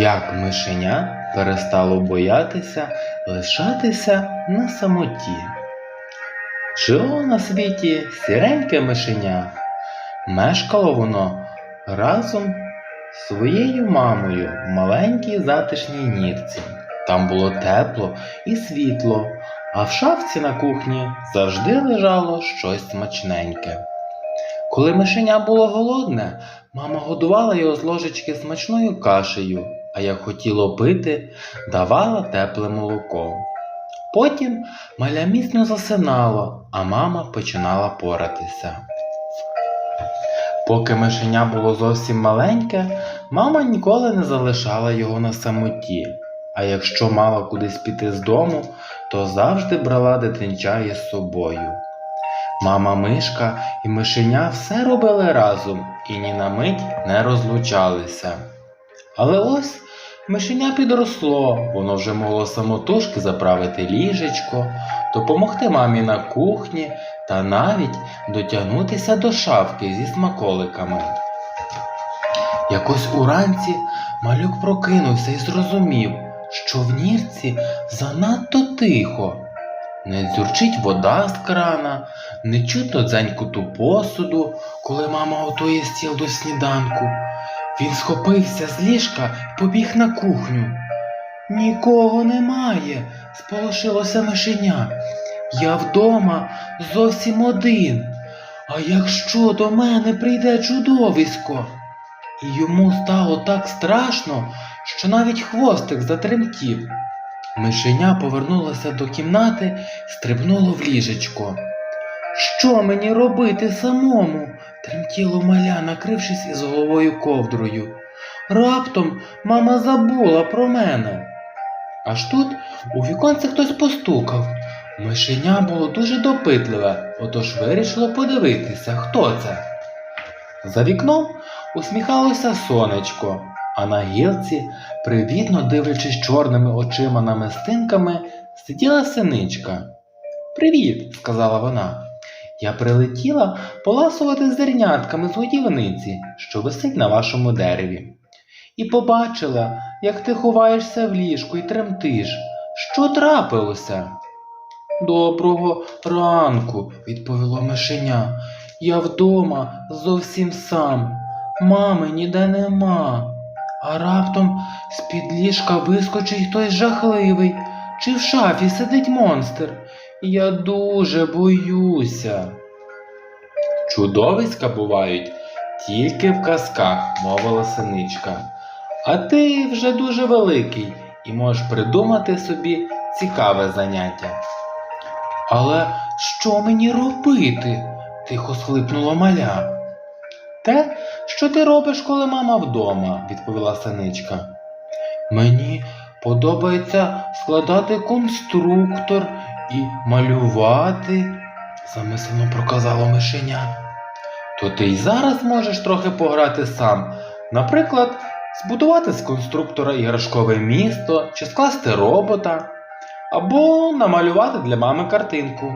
Як мишеня перестало боятися лишатися на самоті. Жило на світі сіреньке мишеня. Мешкало воно разом з своєю мамою в маленькій затишній нірці. Там було тепло і світло, а в шафці на кухні завжди лежало щось смачненьке. Коли мишеня було голодне, мама годувала його з ложечки смачною кашею, а як хотіло пити, давала тепле молоко. Потім маля міцно засинало, а мама починала поратися. Поки мишеня було зовсім маленьке, мама ніколи не залишала його на самоті, а якщо мала кудись піти з дому, то завжди брала дитинча із собою. Мама мишка і мишеня все робили разом і ні на мить не розлучалися. Але ось мишеня підросло, воно вже могло самотужки заправити ліжечко, допомогти мамі на кухні та навіть дотягнутися до шафки зі смаколиками. Якось уранці малюк прокинувся і зрозумів, що в нірці занадто тихо. Не дзюрчить вода з крана, не чутно дзенькоту посуду, коли мама готує стіл до сніданку. Він схопився з ліжка і побіг на кухню. Нікого немає, сполошилося мишеня. Я вдома зовсім один. А якщо до мене прийде чудовисько? І йому стало так страшно, що навіть хвостик затремтів. Мишеня повернулося до кімнати, стрибнуло в ліжечко. Що мені робити самому? Тремтіло маля, накрившись із головою ковдрою. Раптом мама забула про мене. Аж тут у віконце хтось постукав. Мишеня було дуже допитливе, отож вирішило подивитися, хто це. За вікном усміхалося сонечко, а на гілці, привітно дивлячись чорними очима намистинками, сиділа синичка. Привіт, сказала вона. Я прилетіла поласувати зернятками з годівниці, що висить на вашому дереві. І побачила, як ти ховаєшся в ліжку і тремтиш. Що трапилося? Доброго ранку, відповіло мишеня. Я вдома зовсім сам. Мами ніде нема. А раптом з-під ліжка вискочить хтось жахливий, чи в шафі сидить монстр. Я дуже боюся. Чудовиська бувають тільки в казках, мовила синичка. А ти вже дуже великий і можеш придумати собі цікаве заняття. Але що мені робити? тихо схлипнула маля. Те, що ти робиш, коли мама вдома, відповіла синичка. Мені подобається складати конструктор і малювати, замислено проказало мишеня. То ти й зараз можеш трохи пограти сам. Наприклад, збудувати з конструктора іграшкове місто чи скласти робота, або намалювати для мами картинку.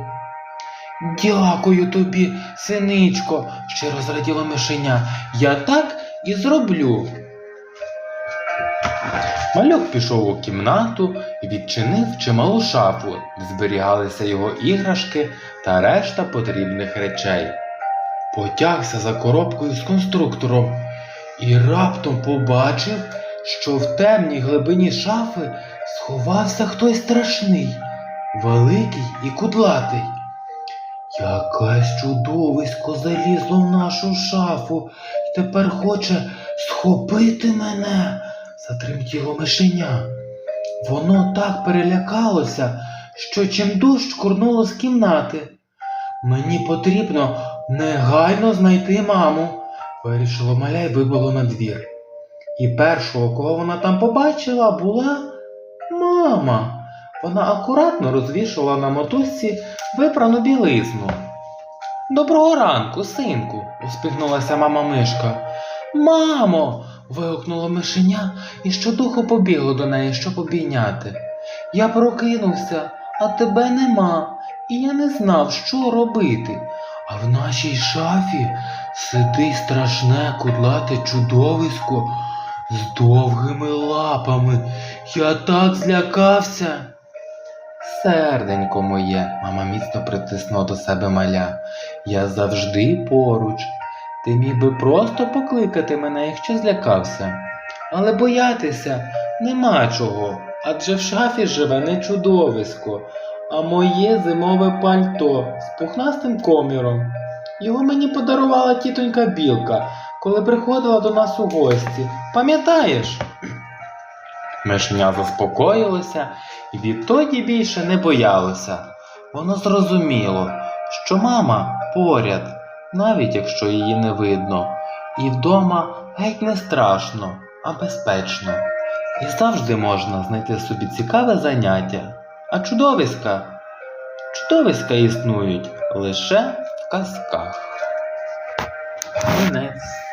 Дякую тобі, синичко, щиро зраділо мишеня. Я так і зроблю. Малюк пішов у кімнату і відчинив чималу шафу, де зберігалися його іграшки та решта потрібних речей. Потягся за коробкою з конструктором і раптом побачив, що в темній глибині шафи сховався хтось страшний, великий і кудлатий. Якесь чудовисько залізло в нашу шафу і тепер хоче схопити мене, затремтіло мишеня. Воно так перелякалося, що чимдуж курнуло з кімнати. Мені потрібно негайно знайти маму, вирішило маля й вибило на двір. І першого, кого вона там побачила, була мама. Вона акуратно розвішувала на мотузці випрану білизну. Доброго ранку, синку, успіхнулася мама мишка. Мамо. Вигукнуло мишеня і щодуху побігло до неї, щоб обійняти. Я прокинувся, а тебе нема, і я не знав, що робити. А в нашій шафі сидить страшне кудлате чудовисько з довгими лапами. Я так злякався. Серденько моє, мама міцно притиснула до себе маля. Я завжди поруч. Ти міг би просто покликати мене, якщо злякався. Але боятися нема чого, адже в шафі живе не чудовисько, а моє зимове пальто з пухнастим коміром. Його мені подарувала тітонька Білка, коли приходила до нас у гості. Пам'ятаєш? Мишеня заспокоїлося і відтоді більше не боялося. Воно зрозуміло, що мама поряд, навіть якщо її не видно, і вдома геть не страшно, а безпечно. І завжди можна знайти собі цікаве заняття. А чудовиська? Чудовиська існують лише в казках. Кінець.